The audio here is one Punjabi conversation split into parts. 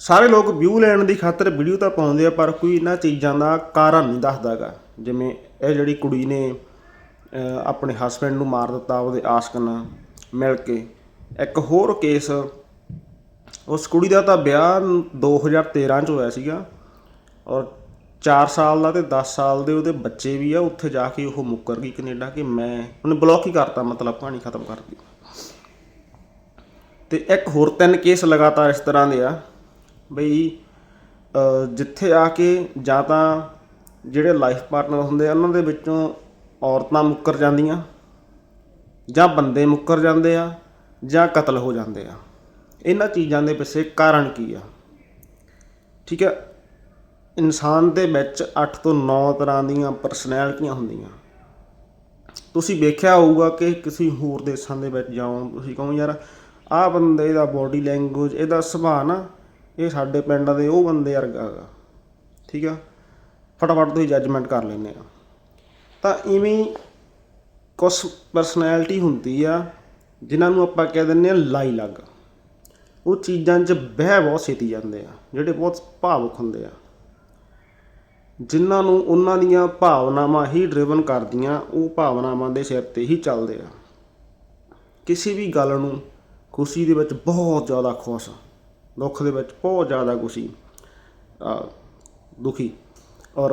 ਸਾਰੇ ਲੋਕ ਵਿਊ ਲੈਣ ਦੀ ਖਾਤਰ ਵੀਡੀਓ ਤਾਂ ਪਾਉਂਦੇ ਆ, ਪਰ ਕੋਈ ਇਹਨਾਂ ਚੀਜ਼ਾਂ ਦਾ ਕਾਰਨ ਨਹੀਂ ਦੱਸਦਾਗਾ। ਜਿਵੇਂ ਇਹ ਜਿਹੜੀ ਕੁੜੀ ਨੇ ਆਪਣੇ ਹਸਬੰਡ ਨੂੰ ਮਾਰ ਦਿੱਤਾ, ਉਹਦੇ ਆਸ਼ਕ ਨਾਲ ਮਿਲ ਕੇ। ਇੱਕ ਹੋਰ ਕੇਸ ਉਸ ਕੁੜੀ ਦਾ ਤਾਂ ਵਿਆਹ 2013 ਚ ਹੋਇਆ ਸੀਗਾ ਔਰ 4 ਸਾਲ ਦਾ ਤੇ 10 ਸਾਲ ਦੇ ਉਹਦੇ ਬੱਚੇ ਵੀ ਆ, ਉੱਥੇ ਜਾ ਕੇ ਉਹ ਮੁੱਕਰ ਗਈ ਕੈਨੇਡਾ ਕਿ ਮੈਂ, ਉਹਨੇ ਬਲੌਕ ਹੀ ਕਰਤਾ, ਮਤਲਬ ਕਹਾਣੀ ਖਤਮ ਕਰਤੀ। ਤੇ ਇੱਕ ਹੋਰ ਤਿੰਨ ਕੇਸ ਲਗਾਤਾਰ ਇਸ ਤਰ੍ਹਾਂ ਦੇ ਆ। ਬਈ ਜਿੱਥੇ ਆ ਕੇ ਜਾਂ ਤਾਂ ਜਿਹੜੇ ਲਾਈਫ ਪਾਰਟਨਰ ਹੁੰਦੇ ਆ, ਉਹਨਾਂ ਦੇ ਵਿੱਚੋਂ ਔਰਤਾਂ ਮੁੱਕਰ ਜਾਂਦੀਆਂ, ਜਾਂ ਬੰਦੇ ਮੁੱਕਰ ਜਾਂਦੇ ਆ, ਜਾਂ ਕਤਲ ਹੋ ਜਾਂਦੇ ਆ। ਇਹਨਾਂ ਚੀਜ਼ਾਂ ਦੇ ਪਿੱਛੇ ਕਾਰਨ ਕੀ ਆ? ਠੀਕ ਹੈ ਇਨਸਾਨ ਦੇ ਵਿੱਚ 8 ਤੋਂ 9 ਤਰ੍ਹਾਂ ਦੀਆਂ ਪਰਸਨੈਲਿਟੀਆਂ ਹੁੰਦੀਆਂ। ਤੁਸੀਂ ਵੇਖਿਆ ਹੋਊਗਾ ਕਿ ਕਿਸੇ ਹੋਰ ਦੇਸ਼ਾਂ ਦੇ ਵਿੱਚ ਜਾਓ, ਤੁਸੀਂ ਕਹੋ ਯਾਰ, ਆਹ ਬੰਦੇ ਦਾ ਬੋਡੀ ਲੈਂਗੁਏਜ ਇਹਦਾ ਸੁਭਾਅ ਨਾ ਇਹ ਸਾਡੇ ਪਿੰਡ ਦੇ ਉਹ ਬੰਦੇ ਵਰਗਾ ਹੈਗਾ ਠੀਕ ਆ? ਫਟਾਫਟ ਤੁਸੀਂ ਜੱਜਮੈਂਟ ਕਰ ਲੈਂਦੇ ਆ। ਤਾਂ ਇਵੇਂ ਕੁਝ ਪਰਸਨੈਲਿਟੀ ਹੁੰਦੀ ਆ, ਜਿਨ੍ਹਾਂ ਨੂੰ ਆਪਾਂ ਕਹਿ ਦਿੰਦੇ ਆ ਲਾਈ ਲੱਗ। ਉਹ ਚੀਜ਼ਾਂ 'ਚ ਬਹਿ ਬਹੁਤ ਛੇਤੀ ਜਾਂਦੇ ਆ, ਜਿਹੜੇ ਬਹੁਤ ਭਾਵੁਕ ਹੁੰਦੇ ਆ। ਜਿਨ੍ਹਾਂ ਨੂੰ ਉਹਨਾਂ ਦੀਆਂ ਭਾਵਨਾਵਾਂ ਹੀ ਡਰਿਵਨ ਕਰਦੀਆਂ, ਉਹ ਭਾਵਨਾਵਾਂ ਦੇ ਸਿਰ ਤੇ ਹੀ ਚੱਲਦੇ ਆ। ਕਿਸੇ ਵੀ ਗੱਲ ਨੂੰ ਖੁਸ਼ੀ ਦੇ ਵਿੱਚ ਬਹੁਤ ਜ਼ਿਆਦਾ ਖੁਸ਼ ਦੁੱਖ ਦੇ ਵਿੱਚ ਬਹੁਤ ਜ਼ਿਆਦਾ ਖੁਸ਼ੀ ਅ, ਦੁਖੀ। ਔਰ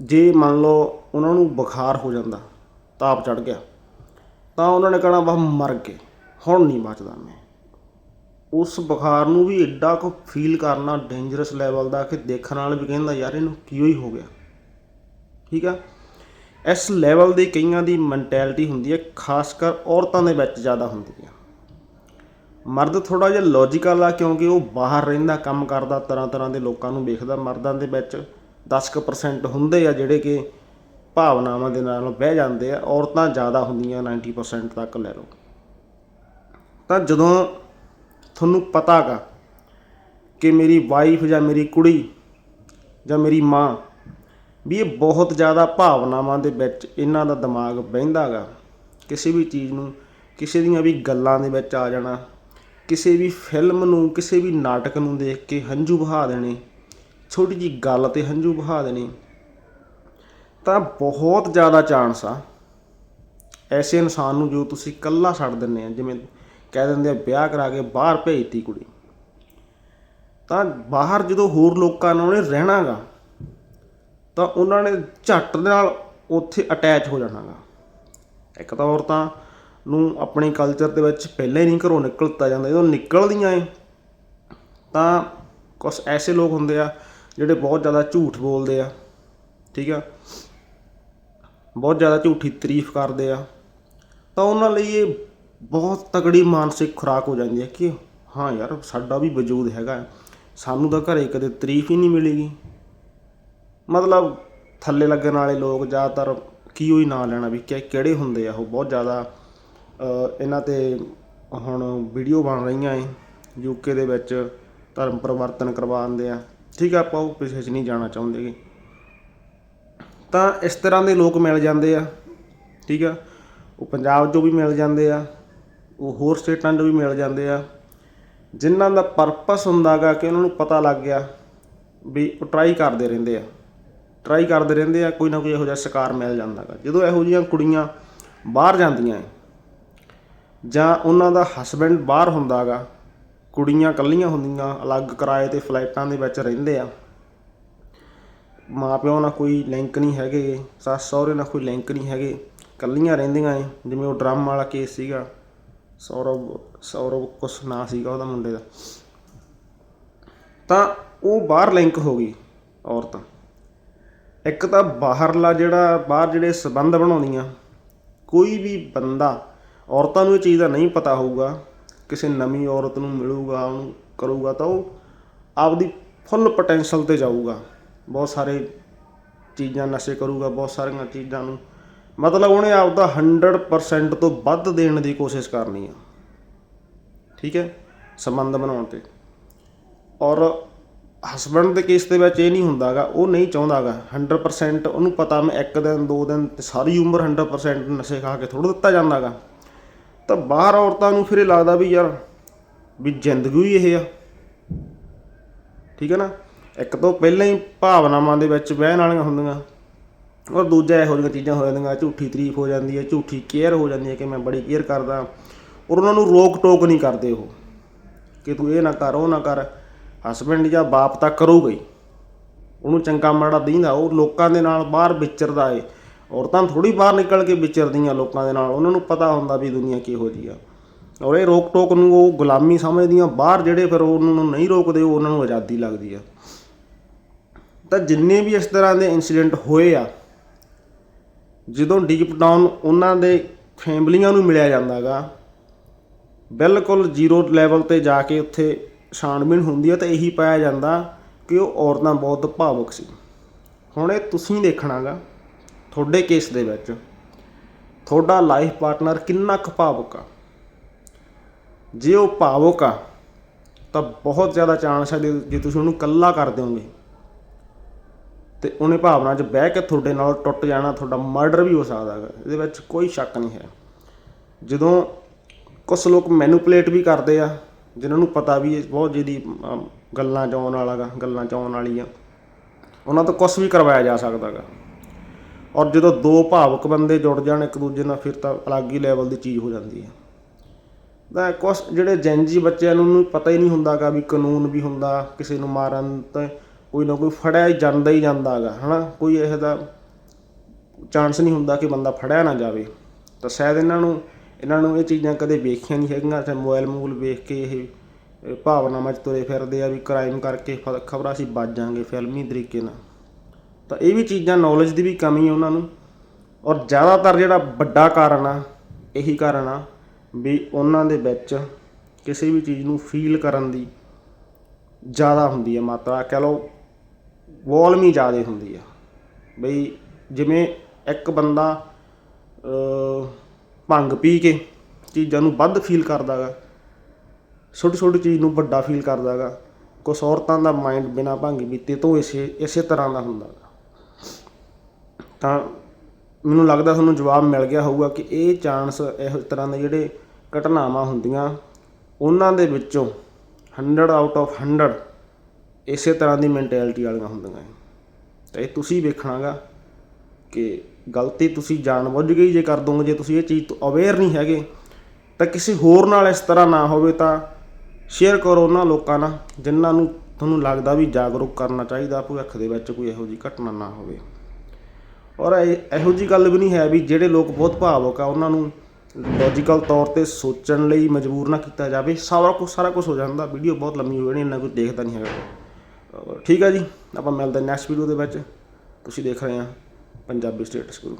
ਜੇ ਮੰਨ ਲਓ ਉਹਨਾਂ ਨੂੰ ਬੁਖਾਰ ਹੋ ਜਾਂਦਾ ਤਾਪ ਚੜ ਗਿਆ ਤਾਂ ਉਹਨਾਂ ਨੇ ਕਹਣਾ ਬਸ ਮਰ ਗਏ। ਹੁਣ ਨਹੀਂ ਬਚਦਾ ਮੈਂ। ਉਸ ਬੁਖਾਰ ਨੂੰ ਵੀ ਐਡਾ ਕੁ ਫੀਲ ਕਰਨਾ ਡੇਂਜਰਸ ਲੈਵਲ ਦਾ ਕਿ ਦੇਖਣ ਵਾਲਾ ਵੀ ਕਹਿੰਦਾ ਯਾਰ ਇਹਨੂੰ ਕਿਉਂ ਹੀ ਹੋ ਗਿਆ? ਠੀਕ ਆ? ਇਸ ਲੈਵਲ ਦੀ ਕਈਆਂ ਦੀ ਮੈਂਟੈਲਿਟੀ ਹੁੰਦੀ ਹੈ ਖਾਸ ਕਰ ਔਰਤਾਂ ਦੇ ਵਿੱਚ ਜ਼ਿਆਦਾ ਹੁੰਦੀ ਹੈ ਮਰਦ ਥੋੜਾ ਜਿਹਾ ਲੌਜੀਕਲ ਆ ਕਿਉਂਕਿ ਉਹ ਬਾਹਰ ਰਹਿੰਦਾ, ਕੰਮ ਕਰਦਾ, ਤਰ੍ਹਾਂ ਤਰ੍ਹਾਂ ਦੇ ਲੋਕਾਂ ਨੂੰ ਵੇਖਦਾ ਮਰਦਾਂ ਦੇ ਵਿੱਚ 10% ਹੁੰਦੇ ਆ ਜਿਹੜੇ ਕਿ ਭਾਵਨਾਵਾਂ ਦੇ ਨਾਲ ਬਹਿ ਜਾਂਦੇ ਆ। ਔਰਤਾਂ ਜ਼ਿਆਦਾ ਹੁੰਦੀਆਂ 90% ਤੱਕ ਲੈ ਲਓ। ਤਾਂ ਜਦੋਂ ਤੁਹਾਨੂੰ ਪਤਾਗਾ ਕਿ ਮੇਰੀ ਵਾਈਫ ਜਾਂ ਮੇਰੀ ਕੁੜੀ ਜਾਂ ਮੇਰੀ ਮਾਂ ਵੀ ਇਹ ਬਹੁਤ ਜ਼ਿਆਦਾ ਭਾਵਨਾਵਾਂ ਦੇ ਵਿੱਚ ਇਹਨਾਂ ਦਾ ਦਿਮਾਗ ਬਹਿੰਦਾਗਾ ਕਿਸੇ ਵੀ ਚੀਜ਼ ਨੂੰ, ਕਿਸੇ ਦੀਆਂ ਵੀ ਗੱਲਾਂ ਦੇ ਵਿੱਚ ਆ ਜਾਣਾ ਕਿਸੇ ਵੀ ਫਿਲਮ ਨੂੰ, ਕਿਸੇ ਵੀ ਨਾਟਕ ਨੂੰ ਦੇਖ ਕੇ ਹੰਝੂ ਬਹਾ ਦੇਣੇ, ਛੋਟੀ ਜਿਹੀ ਗੱਲ ਤੇ ਹੰਝੂ ਬਹਾ ਦੇਣੇ, ਤਾਂ ਬਹੁਤ ਜ਼ਿਆਦਾ ਚਾਂਸ ਆ। ਐਸੇ ਇਨਸਾਨ ਨੂੰ ਜੋ ਤੁਸੀਂ ਇਕੱਲਾ ਛੱਡ ਦਿੰਦੇ ਆ, ਜਿਵੇਂ ਕਹਿ ਦਿੰਦੇ ਆ ਵਿਆਹ ਕਰਾ ਕੇ ਬਾਹਰ ਭੇਜਤੀ ਕੁੜੀ। ਤਾਂ ਬਾਹਰ ਜਦੋਂ ਹੋਰ ਲੋਕਾਂ ਨਾਲ ਉਹਨੇ ਰਹਿਣਾਗਾ, ਤਾਂ ਉਹਨਾਂ ਨੇ ਝੱਟ ਦੇ ਨਾਲ ਉੱਥੇ ਅਟੈਚ ਹੋ ਜਾਣਾਗਾ। ਇੱਕ ਤਾਂ ਔਰਤਾਂ ਨੂੰ ਆਪਣੇ ਕਲਚਰ ਦੇ ਵਿੱਚ ਪਹਿਲਾਂ ਹੀ ਨਹੀਂ ਘਰੋਂ ਨਿਕਲ ਦਿੱਤਾ ਜਾਂਦਾ। ਜਦੋਂ ਨਿਕਲਦੀਆਂ ਏ, ਤਾਂ ਕੁਝ ਐਸੇ ਲੋਕ ਹੁੰਦੇ ਆ ਜਿਹੜੇ ਬਹੁਤ ਜ਼ਿਆਦਾ ਝੂਠ ਬੋਲਦੇ ਆ, ਠੀਕ ਆ? ਬਹੁਤ ਜ਼ਿਆਦਾ ਝੂਠੀ ਤਾਰੀਫ ਕਰਦੇ ਆ। ਤਾਂ ਉਹਨਾਂ ਲਈ ਇਹ ਬਹੁਤ ਤਕੜੀ ਮਾਨਸਿਕ ਖੁਰਾਕ ਹੋ ਜਾਂਦੀ ਹੈ ਕਿ ਹਾਂ ਯਾਰ, ਸਾਡਾ ਵੀ ਵਜੂਦ ਹੈਗਾ। ਸਾਨੂੰ ਤਾਂ ਘਰੇ ਕਦੇ ਤਾਰੀਫ ਹੀ ਨਹੀਂ ਮਿਲੇਗੀ। ਮਤਲਬ ਥੱਲੇ ਲੱਗਣ ਵਾਲੇ ਲੋਕ ਜ਼ਿਆਦਾਤਰ ਕੀ ਹੋਈ ਨਾਂ ਲੈਣਾ ਵੀ ਕਿ ਕਿਹੜੇ ਹੁੰਦੇ ਆ ਉਹ? ਬਹੁਤ ਜ਼ਿਆਦਾ ਇਹਨਾਂ ਤੇ ਹੁਣ ਵੀਡੀਓ ਬਣ ਰਹੀਆਂ ਏ ਯੂਕੇ ਦੇ ਵਿੱਚ ਧਰਮ ਪਰਿਵਰਤਨ ਕਰਵਾਉਂਦੇ ਆ। ਠੀਕ ਆ ਆਪਾਂ, ਉਹ ਪਿੱਛੇ 'ਚ ਨਹੀਂ ਜਾਣਾ ਚਾਹੁੰਦੇ ਗੇ। ਤਾਂ ਇਸ ਤਰ੍ਹਾਂ ਦੇ ਲੋਕ ਮਿਲ ਜਾਂਦੇ ਆ, ਠੀਕ ਆ। ਉਹ ਪੰਜਾਬ 'ਚੋਂ ਵੀ ਮਿਲ ਜਾਂਦੇ ਆ, ਉਹ ਹੋਰ ਸਟੇਟਾਂ 'ਚੋਂ ਵੀ ਮਿਲ ਜਾਂਦੇ ਆ। ਜਿਨ੍ਹਾਂ ਦਾ ਪਰਪਸ ਹੁੰਦਾਗਾ ਕਿ ਉਹਨਾਂ ਨੂੰ ਪਤਾ ਲੱਗ ਗਿਆ ਵੀ ਉਹ ਟਰਾਈ ਕਰਦੇ ਰਹਿੰਦੇ ਆ। ਟਰਾਈ ਕਰਦੇ ਰਹਿੰਦੇ ਆ, ਕੋਈ ਨਾ ਕੋਈ ਇਹੋ ਜਿਹਾ ਸ਼ਿਕਾਰ ਮਿਲ ਜਾਂਦਾਗਾ ਜਦੋਂ ਇਹੋ ਜਿਹੀਆਂ ਕੁੜੀਆਂ ਬਾਹਰ ਜਾਂਦੀਆਂ ਏ ਜਾਂ ਉਹਨਾਂ ਦਾ ਹਸਬੈਂਡ ਬਾਹਰ ਹੁੰਦਾ ਹੁੰਦਾਗਾ, ਕੁੜੀਆਂ ਇਕੱਲੀਆਂ ਹੁੰਦੀਆਂ, ਅਲੱਗ ਕਿਰਾਏ ਤੇ ਫਲੈਟਾਂ ਦੇ ਵਿੱਚ ਰਹਿੰਦੇ ਆ। ਮਾਂ ਪਿਓ ਨਾਲ ਕੋਈ ਲਿੰਕ ਨਹੀਂ ਹੈਗੇ, ਸੱਸ ਸਹੁਰੇ ਨਾਲ ਕੋਈ ਲਿੰਕ ਨਹੀਂ ਹੈਗੇ, ਇਕੱਲੀਆਂ ਰਹਿੰਦੀਆਂ ਏ, ਜਿਵੇਂ ਉਹ ਡਰਮ ਵਾਲਾ ਕੇਸ ਸੀਗਾ, ਸੌਰਵ ਸੌਰਵ ਕੁਛ ਨਾਂ ਸੀਗਾ ਉਹਦਾ ਮੁੰਡੇ ਦਾ। ਤਾਂ ਉਹ ਬਾਹਰ ਲਿੰਕ ਹੋ ਗਈ, ਔਰਤ। ਇੱਕ ਤਾਂ ਬਾਹਰਲਾ ਜਿਹੜਾ, ਬਾਹਰ ਜਿਹੜੇ ਸਬੰਧ ਬਣਾਉਂਦੀਆਂ, ਕੋਈ ਵੀ ਬੰਦਾ ਔਰਤਾਂ ਨੂੰ ਇਹ ਚੀਜ਼ ਦਾ ਨਹੀਂ ਪਤਾ ਹੋਊਗਾ, ਕਿਸੇ ਨਵੀਂ ਔਰਤ ਨੂੰ ਮਿਲੂਗਾ, ਉਹਨੂੰ ਕਰੂਗਾ ਤਾਂ ਉਹ ਆਪਦੀ ਫੁੱਲ ਪੋਟੈਂਸ਼ਲ ਤੇ ਜਾਊਗਾ। ਬਹੁਤ ਸਾਰੇ ਚੀਜ਼ਾਂ ਨਸ਼ੇ ਕਰੂਗਾ, ਬਹੁਤ ਸਾਰੀਆਂ ਚੀਜ਼ਾਂ ਨੂੰ ਮਤਲਬ ਉਹਨੇ ਆਪਦਾ 100% ਤੋਂ ਵੱਧ ਦੇਣ ਦੀ ਕੋਸ਼ਿਸ਼ ਕਰਨੀ ਆ। ਠੀਕ ਹੈ? ਸੰਬੰਧ ਬਣਾਉਣ ਤੇ। ਔਰ ਹਸਬੰਡ ਦੇ ਕੇਸ ਦੇ ਵਿੱਚ ਇਹ ਨਹੀਂ ਹੁੰਦਾਗਾ, ਉਹ ਨਹੀਂ ਚਾਹੁੰਦਾਗਾ। 100% ਉਹਨੂੰ ਪਤਾ ਮੈਂ ਇੱਕ ਦਿਨ, ਦੋ ਦਿਨ ਤੇ ਸਾਰੀ ਉਮਰ 100% ਨਸ਼ੇ ਖਾ ਕੇ ਥੋੜਾ ਦਿੱਤਾ ਜਾਂਦਾਗਾ। ਤਾਂ ਬਾਹਰ ਔਰਤਾਂ ਨੂੰ ਫਿਰ ਇਹ ਲੱਗਦਾ ਵੀ ਯਾਰ, ਵੀ ਜ਼ਿੰਦਗੀ ਹੀ ਇਹ ਆ। ਠੀਕ ਹੈ ਨਾ? ਇੱਕ ਤੋਂ ਪਹਿਲਾਂ ਹੀ ਭਾਵਨਾਵਾਂ ਦੇ ਵਿੱਚ ਬਹਿਣ ਵਾਲੀਆਂ ਹੁੰਦੀਆਂ। ਔਰ ਦੂਜਾ ਇਹੋ ਜਿਹੀਆਂ ਚੀਜ਼ਾਂ ਹੋ ਜਾਂਦੀਆਂ, ਝੂਠੀ ਤਾਰੀਫ ਹੋ ਜਾਂਦੀ ਹੈ, ਝੂਠੀ ਕੇਅਰ ਹੋ ਜਾਂਦੀ ਹੈ ਕਿ ਮੈਂ ਬੜੀ ਕੇਅਰ ਕਰਦਾ। ਔਰ ਉਹਨਾਂ ਨੂੰ ਰੋਕ ਟੋਕ ਨਹੀਂ ਕਰਦੇ ਉਹ। ਕਿ ਤੂੰ ਇਹ ਨਾ ਕਰ, ਉਹ ਨਾ ਕਰ ਹਸਬੈਂਡ ਜਾਂ ਬਾਪ ਤਾਂ ਕਰੂਗਾ ਹੀ। ਉਹਨੂੰ ਚੰਗਾ ਮਾੜਾ ਦੀਂਦਾ, ਉਹ ਲੋਕਾਂ ਦੇ ਨਾਲ ਬਾਹਰ ਵਿਚਰਦਾ ਏ। ਔਰਤਾਂ ਥੋੜੀ ਬਾਹਰ ਨਿਕਲ ਕੇ ਵਿਚਰਦੀਆਂ ਲੋਕਾਂ ਦੇ ਨਾਲ। ਉਹਨਾਂ ਨੂੰ ਪਤਾ ਹੁੰਦਾ ਵੀ ਦੁਨੀਆ ਕਿਹੋ ਜੀ ਆ। ਔਰ ਇਹ ਰੋਕ ਟੋਕ ਨੂੰ ਉਹ ਗੁਲਾਮੀ ਸਮਝਦੀਆਂ। ਬਾਹਰ ਜਿਹੜੇ ਫਿਰ ਉਹਨਾਂ ਨੂੰ ਨਹੀਂ ਰੋਕਦੇ, ਉਹ ਉਹਨਾਂ ਨੂੰ ਆਜ਼ਾਦੀ ਲੱਗਦੀ ਆ। ਤਾਂ ਜਿੰਨੇ ਵੀ ਇਸ ਤਰ੍ਹਾਂ ਦੇ ਇਨਸੀਡੈਂਟ ਹੋਏ ਆ, ਜਦੋਂ ਡੀਪ ਡਾਊਨ ਉਹਨਾਂ ਦੇ ਫੈਮਲੀਆਂ ਨੂੰ ਮਿਲਿਆ ਜਾਂਦਾਗਾ, ਬਿਲਕੁਲ ਜ਼ੀਰੋ ਲੈਵਲ ਤੇ ਜਾ ਕੇ ਉੱਥੇ ਛਾਣਬੀਣ ਹੁੰਦੀ ਹੈ ਤਾਂ ਇਹੀ ਪਾਇਆ ਜਾਂਦਾ ਕਿ ਉਹ ਔਰਤਾਂ ਬਹੁਤ ਭਾਵੁਕ ਸੀ। ਹੁਣ ਇਹ ਤੁਸੀਂ ਦੇਖਣਾਗਾ। ਤੁਹਾਡੇ ਕੇਸ ਦੇ ਵਿੱਚ ਤੁਹਾਡਾ ਲਾਈਫ ਪਾਰਟਨਰ ਕਿੰਨਾ ਕੁ ਭਾਵੁਕ ਆ? ਜੇ ਉਹ ਭਾਵੁਕ ਆ, ਤਾਂ ਬਹੁਤ ਜ਼ਿਆਦਾ ਚਾਂਸ ਹੈ ਜੇ ਜੇ ਤੁਸੀਂ ਉਹਨੂੰ ਕੱਲਾ ਕਰ ਦਿਓਗੇ। ਤੇ ਉਹਨੇ ਭਾਵਨਾ 'ਚ ਬਹਿ ਕੇ ਤੁਹਾਡੇ ਨਾਲ ਟੁੱਟ ਜਾਣਾ, ਤੁਹਾਡਾ ਮਰਡਰ ਵੀ ਹੋ ਸਕਦਾ ਹੈ ਇਹਦੇ ਵਿੱਚ ਕੋਈ ਸ਼ੱਕ ਨਹੀਂ ਹੈ। ਜਦੋਂ ਕੁਝ ਲੋਕ ਮੈਨੂਪਲੇਟ ਵੀ ਕਰਦੇ ਆ, ਜਿਨ੍ਹਾਂ ਨੂੰ ਪਤਾ ਵੀ ਇਹ ਬਹੁਤ ਜਿਹਦੀ ਗੱਲਾਂ 'ਚ ਆਉਣ ਵਾਲਾ ਗਾ, ਗੱਲਾਂ 'ਚ ਆਉਣ ਵਾਲੀ ਆ, ਉਹਨਾਂ ਤੋਂ ਕੁਝ ਵੀ ਕਰਵਾਇਆ ਜਾ ਸਕਦਾ ਗਾ ਔਰ ਜਦੋਂ ਦੋ ਭਾਵਕ ਬੰਦੇ ਜੁੜ ਜਾਣ, ਇੱਕ ਦੂਜੇ ਨਾਲ ਫਿਰ ਤਾਂ ਅਲੱਗ ਹੀ ਲੈਵਲ ਦੀ ਚੀਜ਼ ਹੋ ਜਾਂਦੀ ਹੈ। ਤਾਂ ਕੁਛ ਜਿਹੜੇ ਜੈਨਜੀ ਬੱਚਿਆਂ ਨੂੰ ਨੂੰ ਪਤਾ ਹੀ ਨਹੀਂ ਹੁੰਦਾਗਾ ਵੀ ਕਾਨੂੰਨ ਵੀ ਹੁੰਦਾ, ਕਿਸੇ ਨੂੰ ਮਾਰਨ ਤਾਂ ਕੋਈ ਨਾ ਕੋਈ ਫੜਿਆ ਹੀ ਜਾਂਦਾ ਹੀ ਜਾਂਦਾਗਾ, ਹਨਾ? ਕੋਈ ਇਹੋ ਦਾ ਚਾਂਸ ਨਹੀਂ ਹੁੰਦਾ ਕਿ ਬੰਦਾ ਫੜਿਆ ਨਾ ਜਾਵੇ। ਤਾਂ ਸ਼ਾਇਦ ਇਹਨਾਂ ਨੂੰ ਇਹਨਾਂ ਨੂੰ ਇਹ ਚੀਜ਼ਾਂ ਕਦੇ ਵੇਖੀਆਂ ਨਹੀਂ ਹੈਗੀਆਂ, ਤੇ ਮੋਬਾਈਲ ਮੂਲ ਵੇਖ ਕੇ ਇਹ ਭਾਵਨਾਵਾਂ 'ਚ ਤੁਰੇ ਫਿਰਦੇ ਆ ਵੀ ਕ੍ਰਾਈਮ ਕਰਕੇ ਖਬਰਾਂ ਅਸੀਂ ਬਚ ਜਾਾਂਗੇ ਫਿਲਮੀ ਤਰੀਕੇ ਨਾਲ। ਤਾਂ ਇਹ ਵੀ ਚੀਜ਼ਾਂ ਨੌਲੇਜ ਦੀ ਵੀ ਕਮੀ ਹੈ ਉਹਨਾਂ ਨੂੰ। ਔਰ ਜ਼ਿਆਦਾਤਰ ਜਿਹੜਾ ਵੱਡਾ ਕਾਰਨ ਆ, ਇਹੀ ਕਾਰਨ ਆ ਵੀ ਉਹਨਾਂ ਦੇ ਵਿੱਚ ਕਿਸੇ ਵੀ ਚੀਜ਼ ਨੂੰ ਫੀਲ ਕਰਨ ਦੀ ਜ਼ਿਆਦਾ ਹੁੰਦੀ ਹੈ ਮਾਤਰਾ। ਕਹਿ ਲਓ ਵੋਲਮੀ ਜ਼ਿਆਦਾ ਹੁੰਦੀ ਆ। ਬਈ ਜਿਵੇਂ ਇੱਕ ਬੰਦਾ ਭੰਗ ਪੀ ਕੇ ਚੀਜ਼ਾਂ ਨੂੰ ਵੱਧ ਫੀਲ ਕਰਦਾਗਾ ਛੋਟੀ ਛੋਟੀ ਚੀਜ਼ ਨੂੰ ਵੱਡਾ ਫੀਲ ਕਰਦਾਗਾ ਕੁਛ ਔਰਤਾਂ ਦਾ ਮਾਈਂਡ ਬਿਨਾ ਭੰਗ ਪੀਤੇ ਤੋਂ ਇਸੇ ਇਸੇ ਤਰ੍ਹਾਂ ਦਾ ਹੁੰਦਾ ਗਾ। ਤਾਂ ਮੈਨੂੰ ਲੱਗਦਾ ਤੁਹਾਨੂੰ ਜਵਾਬ ਮਿਲ ਗਿਆ ਹੋਊਗਾ ਕਿ ਇਹ ਚਾਂਸ ਇਹੋ ਤਰ੍ਹਾਂ ਦੇ ਜਿਹੜੇ ਘਟਨਾਵਾਂ ਹੁੰਦੀਆਂ, ਉਹਨਾਂ ਦੇ ਵਿੱਚੋਂ 100 ਆਊਟ ਆਫ 100 ਇਸੇ ਤਰ੍ਹਾਂ ਦੀ ਮੈਂਟੈਲਿਟੀ ਵਾਲੀਆਂ ਹੁੰਦੀਆਂ ਹੈ। ਤਾਂ ਇਹ ਤੁਸੀਂ ਵੇਖਣਾਗਾ ਕਿ ਗਲਤੀ ਤੁਸੀਂ ਜਾਣਬੁੱਝ ਕੇ ਹੀ ਜੇ ਕਰ ਦੋਗੇ, ਜੇ ਤੁਸੀਂ ਇਹ ਚੀਜ਼ ਤੋਂ ਅਵੇਅਰ ਨਹੀਂ ਹੈਗੇ, ਤਾਂ ਕਿਸੇ ਹੋਰ ਨਾਲ ਇਸ ਤਰ੍ਹਾਂ ਨਾ ਹੋਵੇ ਤਾਂ ਸ਼ੇਅਰ ਕਰੋ ਉਹਨਾਂ ਲੋਕਾਂ ਨਾਲ, ਜਿਨ੍ਹਾਂ ਨੂੰ ਤੁਹਾਨੂੰ ਲੱਗਦਾ ਵੀ ਜਾਗਰੂਕ ਕਰਨਾ ਚਾਹੀਦਾ, ਭਵਿੱਖ ਦੇ ਵਿੱਚ ਕੋਈ ਇਹੋ ਜਿਹੀ ਘਟਨਾ ਨਾ ਹੋਵੇ ਔਰ ਇਹ- ਇਹੋ ਜੀ ਗੱਲ ਵੀ ਨਹੀਂ ਹੈ ਵੀ ਜਿਹੜੇ ਲੋਕ ਬਹੁਤ ਭਾਵੁਕ ਆ, ਉਹਨਾਂ ਨੂੰ ਲੌਜੀਕਲ ਤੌਰ ਤੇ ਸੋਚਣ ਲਈ ਮਜਬੂਰ ਨਾ ਕੀਤਾ ਜਾਵੇ। ਸਾਰਾ ਕੁਝ ਸਾਰਾ ਕੁਝ ਹੋ ਜਾਂਦਾ। ਵੀਡੀਓ ਬਹੁਤ ਲੰਮੀ ਹੋ ਜਾਣੀ, ਇੰਨਾ ਕੁਝ ਦੇਖਦਾ ਨਹੀਂ ਹੈਗਾ। ਠੀਕ ਆ ਜੀ, ਆਪਾਂ ਮਿਲਦੇ ਨੈਕਸਟ ਵੀਡੀਓ ਦੇ ਵਿੱਚ। ਤੁਸੀਂ ਦੇਖ ਰਹੇ ਆ ਪੰਜਾਬੀ ਸਟੇਟਸ ਗੁਰੂ